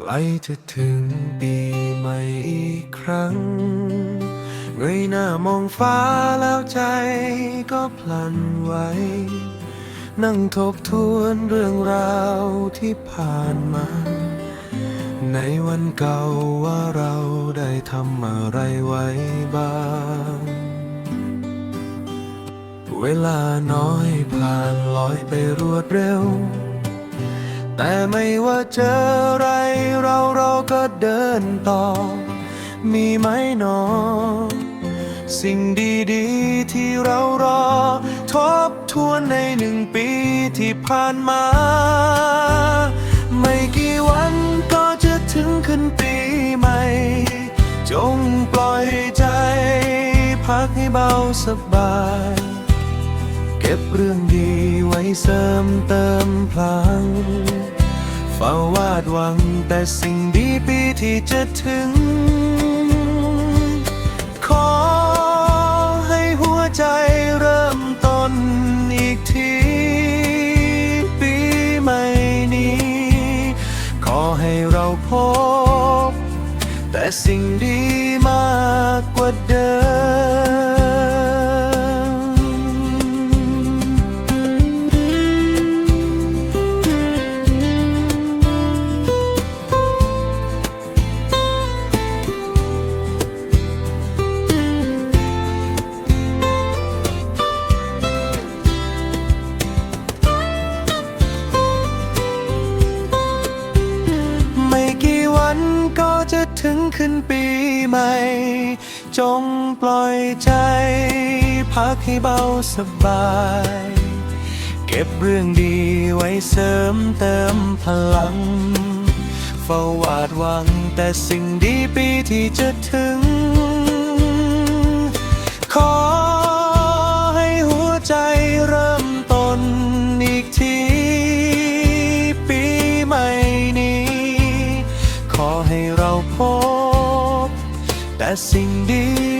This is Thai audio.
ใกล้จะถึงปีใหม่อีกครั้ง เงยหน้ามองฟ้าแล้วใจก็พลันไหว นั่งทบทวนเรื่องราวที่ผ่านมา ในวันเก่าว่าเราได้ทำอะไรไว้บ้าง เวลาน้อยผ่านลอยไปรวดเร็ว แต่ไม่ว่าเจออะไรเราเราก็เดินต่อ มีไหมหนอ สิ่งดีๆที่เรารอ ทบทวนในหนึ่งปีที่ผ่านมา ไม่กี่วันก็จะถึงขึ้นปีใหม่ จงปล่อยใจ พักให้เบาสบาย เก็บเรื่องดีไว้เสริมเติมพลัง เฝ้าวาดหวังแต่สิ่งดีปีที่จะถึง ขอให้หัวใจเริ่มต้นอีกทีปีใหม่นี้ ขอให้เราพบ แต่สิ่งดีมากกว่าเดิม จะถึงขึ้นปีใหม่ จงปล่อยใจ พักให้เบาสบาย เก็บเรื่องดีไว้เสริมเติมพลัง เฝ้าวาดหวังแต่สิ่งดีปีที่จะถึง แต่สิ่งดี